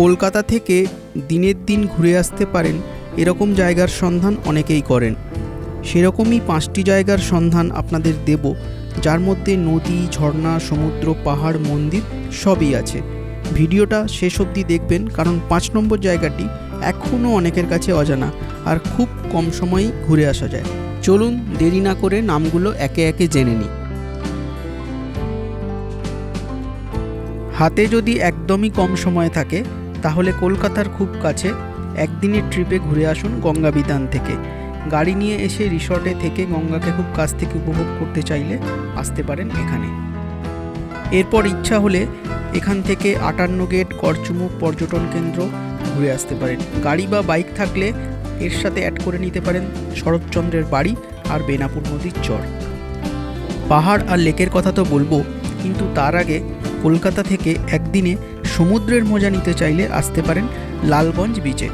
কলকাতা থেকে দিনের দিন ঘুরে আসতে পারেন, এরকম জায়গার সন্ধান অনেকেই করেন। সেরকমই পাঁচটি জায়গার সন্ধান আপনাদের দেব, যার মধ্যে নদী, ঝর্ণা, সমুদ্র, পাহাড়, মন্দির সবই আছে। ভিডিওটা শেষ অবধি দেখবেন, কারণ পাঁচ নম্বর জায়গাটি এখনও অনেকের কাছে অজানা আর খুব কম সময়েই ঘুরে আসা যায়। চলুন দেরি না করে নামগুলো একে একে জেনে নিই। হাতে যদি একদমই কম সময় থাকে তাহলে কলকাতার খুব কাছে একদিনের ট্রিপে ঘুরে আসুন গঙ্গা বিধান থেকে। গাড়ি নিয়ে এসে রিসর্টে থেকে গঙ্গাকে খুব কাছ থেকে উপভোগ করতে চাইলে আসতে পারেন এখানে। এরপর ইচ্ছা হলে এখান থেকে আটান্ন গেট করচুমুখ পর্যটন কেন্দ্র ঘুরে আসতে পারেন। গাড়ি বা বাইক থাকলে এর সাথে অ্যাড করে নিতে পারেন শরৎচন্দ্রের বাড়ি আর বেনাপুর নদীর চর। পাহাড় আর লেকের কথা তো বলব, কিন্তু তার আগে কলকাতা থেকে একদিনে সমুদ্রের মজা নিতে চাইলে আসতে পারেন লালগঞ্জ বিচে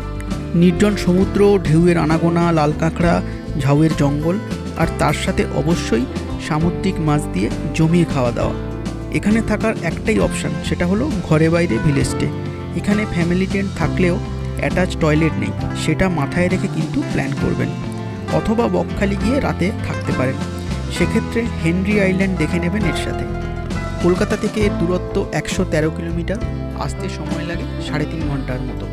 নির্জন সমুদ্র, ঢেউয়ের আনাগোনা, লাল কাঁকড়া, ঝাউয়ের জঙ্গল, আর তার সাথে অবশ্যই সামুদ্রিক মাছ দিয়ে জমিয়ে খাওয়া দাওয়া। এখানে থাকার একটাই অপশান সেটা হলো ঘরে বাইরে ভিলেজ স্টে এখানে ফ্যামিলি টেন্ট থাকলেও অ্যাটাচ টয়লেট নেই, সেটা মাথায় রেখে কিন্তু প্ল্যান করবেন। অথবা বকখালি গিয়ে রাতে থাকতে পারেন। সেক্ষেত্রে হেনরি আইল্যান্ড দেখে নেবেন এর সাথে। কলকাতা থেকে এর দূরত্ব একশো তেরো কিলোমিটার, আসতে সময় লাগে সাড়ে তিন ঘণ্টার মতো।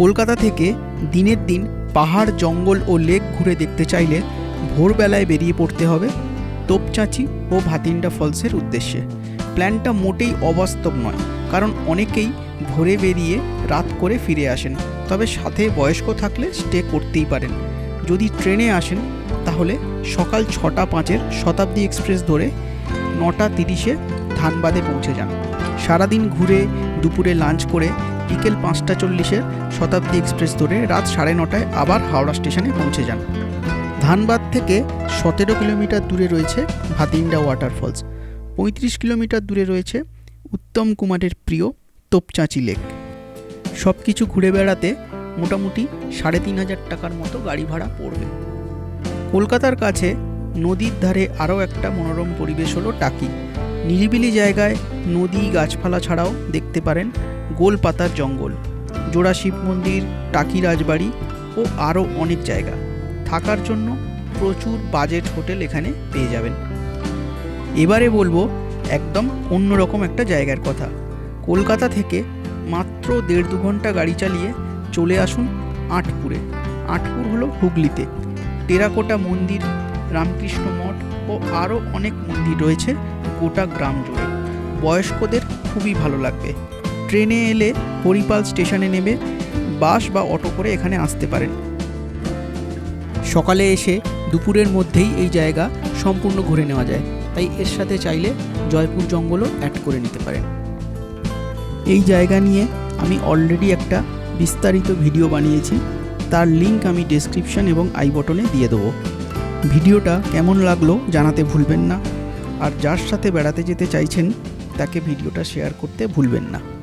কলকাতা থেকে দিনের দিন পাহাড়, জঙ্গল ও লেক ঘুরে দেখতে চাইলে ভোরবেলায় বেরিয়ে পড়তে হবে তোপচাঁচি ও ভাতিন্ডা ফলসের উদ্দেশ্যে। প্ল্যানটা মোটেই অবাস্তব নয়, কারণ অনেকেই ভোরে বেরিয়ে রাত করে ফিরে আসেন, তবে সাথে বয়স্ক থাকলে স্টে করতেই পারেন। যদি ট্রেনে আসেন, তাহলে সকাল ছটা পাঁচের শতাব্দী এক্সপ্রেস ধরে নটা তিরিশে ধানবাদে পৌঁছে যান। সারাদিন ঘুরে দুপুরে লাঞ্চ করে বিকেল পাঁচটা চল্লিশের শতাব্দী এক্সপ্রেস ধরে রাত সাড়ে নটায় আবার হাওড়া স্টেশনে পৌঁছে যান। ধানবাদ থেকে সতেরো কিলোমিটার দূরে রয়েছে ভাতিন্ডা ওয়াটারফলস। পঁয়ত্রিশ কিলোমিটার দূরে রয়েছে উত্তম কুমারের প্রিয় তোপচাঁচি লেক। সব কিছু ঘুরে বেড়াতে মোটামুটি সাড়ে তিন হাজার টাকার মতো গাড়ি ভাড়া পড়বে। কলকাতার কাছে নদীর ধারে আরও একটা মনোরম পরিবেশ হলো টাকি। নিরিবিলি জায়গায় নদী গাছপালা ছাড়াও দেখতে পারেন গোল পাতার জঙ্গল, জোড়া শিব মন্দির, টাকি রাজবাড়ি ও আরও অনেক জায়গা। থাকার জন্য প্রচুর বাজেট হোটেল এখানে পেয়ে যাবেন। এবারে বলব একদম অন্যরকম একটা জায়গার কথা। কলকাতা থেকে মাত্র দেড় দু ঘণ্টা গাড়ি চালিয়ে চলে আসুন আটপুরে। আটপুর হলো হুগলিতে। টেরাকোটা মন্দির রামকৃষ্ণ মঠ ও আরও অনেক মন্দির রয়েছে গোটা গ্রাম জুড়ে। বয়স্কদের খুবই ভালো লাগবে। ট্রেনে এলে হরিপাল স্টেশনে নেমে বাস বা অটো করে এখানে আসতে পারেন। সকালে এসে দুপুরের মধ্যেই এই জায়গা সম্পূর্ণ ঘুরে নেওয়া যায়। তাই এর সাথে চাইলে জয়পুর জঙ্গলও অ্যাড করে নিতে পারেন। এই জায়গা নিয়ে আমি অলরেডি একটা বিস্তারিত ভিডিও বানিয়েছি। তার লিংক আমি ডেসক্রিপশন এবং আই বটনে দিয়ে দেবো। ভিডিওটা কেমন লাগল জানাতে ভুলবেন না। আর যার সাথে বেড়াতে যেতে চাইছেন, তাকে ভিডিওটা শেয়ার করতে ভুলবেন না।